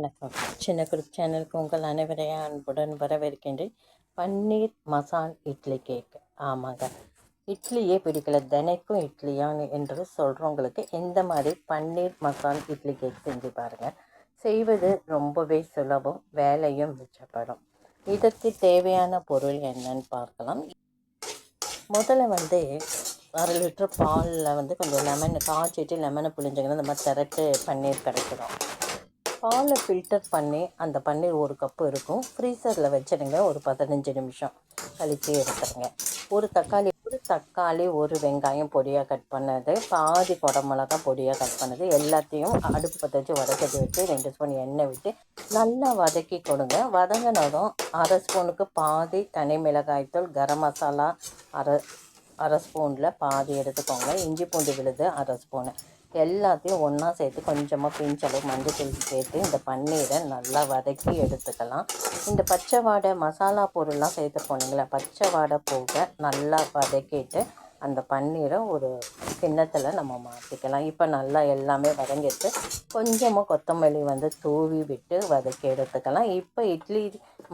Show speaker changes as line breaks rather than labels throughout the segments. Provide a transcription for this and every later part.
வணக்கம். சின்ன குரூப் சேனலுக்கு உங்கள் அனைவரையும் அன்புடன் வரவேற்கின்றேன். பன்னீர் மசால் இட்லி கேக் ஆமாங்க. இட்லியே பிடிக்கல. தினைக்கும் இட்லியான்னு என்று சொல்கிறவங்களுக்கு இந்த மாதிரி பன்னீர் மசால் இட்லி கேக் செஞ்சு பாருங்கள் செய்வது ரொம்பவே சுலபம். வேலையும் மிச்சப்படும். இதற்கு தேவையான பொருள் என்னன்னு பார்க்கலாம். முதல்ல வந்து அரை லிட்டர் பாலில் வந்து கொஞ்சம் லெமன் காய்ச்சிட்டு லெமனை புளிஞ்சிங்கன்னா இந்த மாதிரி திரட்டு பன்னீர் கிடைக்கிறோம் பாலை ஃபில்டர் பண்ணி அந்த பன்னீர் ஒரு கப்பு இருக்கும். ஃப்ரீசரில் வச்சுடுங்க ஒரு பதினஞ்சு நிமிஷம். கழித்து எடுத்துருங்க. ஒரு தக்காளி ஒரு தக்காளி ஒரு வெங்காயம் பொடியாக கட் பண்ணது. பாதி குடமிளகா பொடியாக கட் பண்ணது. எல்லாத்தையும் அடுப்பு பற்ற வச்சு வதக்கி வச்சு ரெண்டு ஸ்பூன் எண்ணெய் விட்டு நல்லா வதக்கி கொடுங்க. வதங்கினதும் அரை ஸ்பூனுக்கு பாதி தனி மிளகாய்த்தூள் கரம் மசாலா அரை அரை ஸ்பூனில் பாதி எடுத்துக்கோங்க. இஞ்சி பூண்டு விழுது அரை ஸ்பூனு எல்லாத்தையும் ஒன்றா சேர்த்து கொஞ்சமாக பிஞ்சளவு மஞ்சள் சேர்த்து இந்த பன்னீரை நல்லா வதக்கி எடுத்துக்கலாம். இந்த பச்சை வாடை மசாலா பொருள்லாம் சேர்த்து போனீங்களா பச்சை வாடை போக நல்லா வதக்கிட்டு அந்த பன்னீரை ஒரு கிண்ணத்தில் நம்ம மாற்றிக்கலாம் இப்போ நல்லா எல்லாமே வதங்கிட்டு கொஞ்சமாக கொத்தமல்லி வந்து தூவி விட்டு வதக்கி எடுத்துக்கலாம். இப்போ இட்லி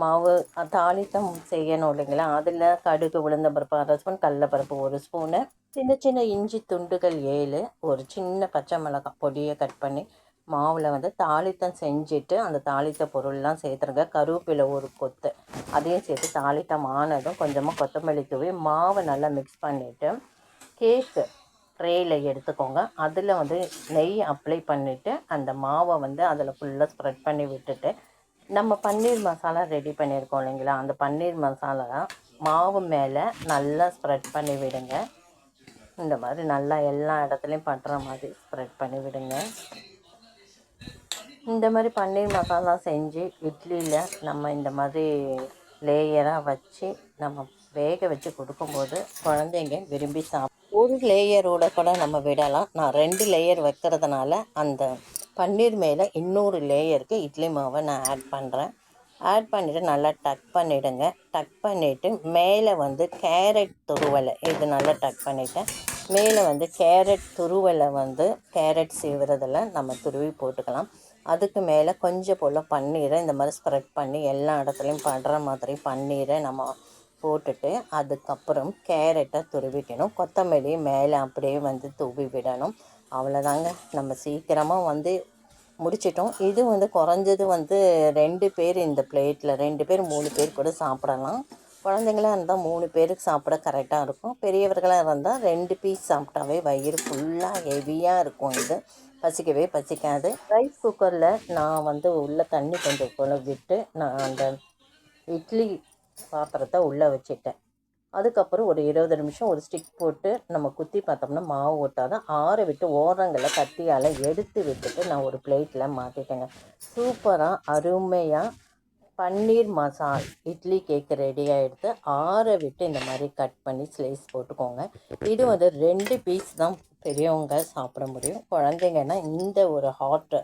மாவு தாளித்தம் செய்யணும் இல்லைங்களா? அதில் கடுகு உளுந்த பருப்பு அரை ஸ்பூன் கடலப்பருப்பு ஒரு ஸ்பூனு. சின்ன சின்ன இஞ்சி துண்டுகள் ஏழு ஒரு சின்ன பச்சை மிளகாய் பொடியை கட் பண்ணி மாவில் வந்து தாளித்தம் செஞ்சுட்டு அந்த தாளித்த பொருள்லாம் சேர்த்துருங்க. கருவேப்பிலை ஒரு கொத்து அதையும் சேர்த்து தாளித்தம் ஆனதும் கொஞ்சமாக கொத்தமல்லி தூவி மாவை நல்லா மிக்ஸ் பண்ணிவிட்டு கேக்கு ட்ரேயில் எடுத்துக்கோங்க. அதில் வந்து நெய் அப்ளை பண்ணிவிட்டு அந்த மாவை வந்து அதில் ஃபுல்லாக ஸ்ப்ரெட் பண்ணி விட்டுட்டு நம்ம பன்னீர் மசாலா ரெடி பண்ணியிருக்கோம் இல்லைங்களா? அந்த பன்னீர் மசாலா மாவு மேலே நல்லா ஸ்ப்ரெட் பண்ணி விடுங்க. இந்த மாதிரி நல்லா எல்லா இடத்துலையும் பண்ணுற மாதிரி ஸ்ப்ரெட் பண்ணி விடுங்க. இந்த மாதிரி பன்னீர் மசாலா செஞ்சு இட்லியில் நம்ம இந்த மாதிரி லேயராக வச்சு நம்ம வேக வச்சு கொடுக்கும்போது குழந்தைங்க விரும்பி சாப்பிடும் ஒரு லேயரோட கூட நம்ம விடலாம். நான் ரெண்டு லேயர் வைக்கிறதுனால அந்த பன்னீர் மேலே இன்னொரு லேயருக்கு இட்லி மாவை நான் ஆட் பண்ணுறேன் ஆட் பண்ணிவிட்டு நல்லா டக் பண்ணிவிடுங்க டக் பண்ணிவிட்டு மேலே வந்து கேரட் துருவலை இது நல்லா டக் பண்ணிவிட்டேன் மேலே வந்து கேரட் துருவலை வந்து கேரட் சீவுறதில் நம்ம துருவி போட்டுக்கலாம். அதுக்கு மேலே கொஞ்சம் போல் பன்னீரை இந்த மாதிரி ஸ்ப்ரெட் பண்ணி எல்லா இடத்துலையும் படுற மாதிரி பன்னீரை நம்ம போட்டுட்டு அதுக்கப்புறம் கேரட்டை துருவிக்கணும். கொத்தமல்லி மேலே அப்படியே வந்து தூவி விடணும். அவ்வளோதாங்க நம்ம சீக்கிரமாக வந்து முடிச்சிட்டோம். இது வந்து குறைஞ்சது வந்து ரெண்டு பேர் இந்த பிளேட்டில் ரெண்டு பேர் மூணு பேர் கூட சாப்பிடலாம். குழந்தைங்களாக இருந்தால் மூணு பேருக்கு சாப்பிட கரெக்டாக இருக்கும். பெரியவர்களாக இருந்தால் ரெண்டு பீஸ் சாப்பிட்டாவே வயிறு ஃபுல்லாக ஹெவியாக இருக்கும் இது. பசிக்கவே பசிக்காது. ரைஸ் குக்கரில் நான் வந்து உள்ளே தண்ணி கொஞ்சம் கொண்டு விட்டு நான் அந்த இட்லி பாத்திரத்தை உள்ளே வச்சுட்டேன். அதுக்கப்புறம் ஒரு இருபது நிமிஷம் ஒரு ஸ்டிக் போட்டு நம்ம குத்தி பார்த்தோம்னா மாவு ஓட்டாதான் ஆற விட்டு ஓரங்களை கத்தியால் எடுத்து விட்டுட்டு நான் ஒரு பிளேட்டில் மாற்றிட்டேங்க சூப்பராக அருமையாக பன்னீர் மசால் இட்லி கேக்கு ரெடி எடுத்து ஆற விட்டு இந்த மாதிரி கட் பண்ணி ஸ்லைஸ் போட்டுக்கோங்க. இது வந்து ரெண்டு பீஸ் தான் பெரியவங்க சாப்பிட முடியும். குழந்தைங்கன்னா இந்த ஒரு ஹாட்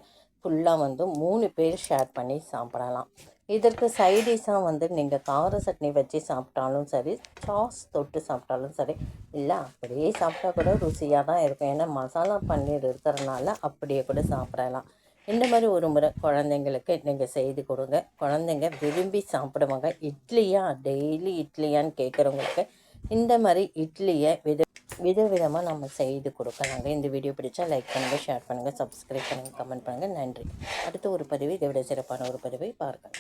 ஃபுல்லாக வந்து மூணு பேர் ஷேர் பண்ணி சாப்பிடலாம். இதற்கு சைடிஷாக வந்து நீங்கள் கார சட்னி வச்சு சாப்பிட்டாலும் சரி சாஸ் தொட்டு சாப்பிட்டாலும் சரி இல்லை அப்படியே சாப்பிட்டா கூட ருசியாக தான் இருக்கும். ஏன்னா மசாலா பன்னீர் இருக்கிறதுனால அப்படியே கூட சாப்பிடலாம். இந்த மாதிரி ஒரு முறை குழந்தைங்களுக்கு நீங்கள் செய்து கொடுங்க. குழந்தைங்க விரும்பி சாப்பிடுவாங்க. இட்லியா? டெய்லி இட்லியான்னு கேட்குறவங்களுக்கு இந்த மாதிரி இட்லியை வித விதவிதமாக நம்ம செய்து கொடுக்கலாங்க. இந்த வீடியோ பிடிச்சா லைக் பண்ணுங்கள் ஷேர் பண்ணுங்கள் சப்ஸ்கிரைப் பண்ணுங்கள் கமெண்ட் பண்ணுங்கள் நன்றி. அடுத்த ஒரு பதிவு இதை விட சிறப்பான ஒரு பதிவை பார்க்கலாம்.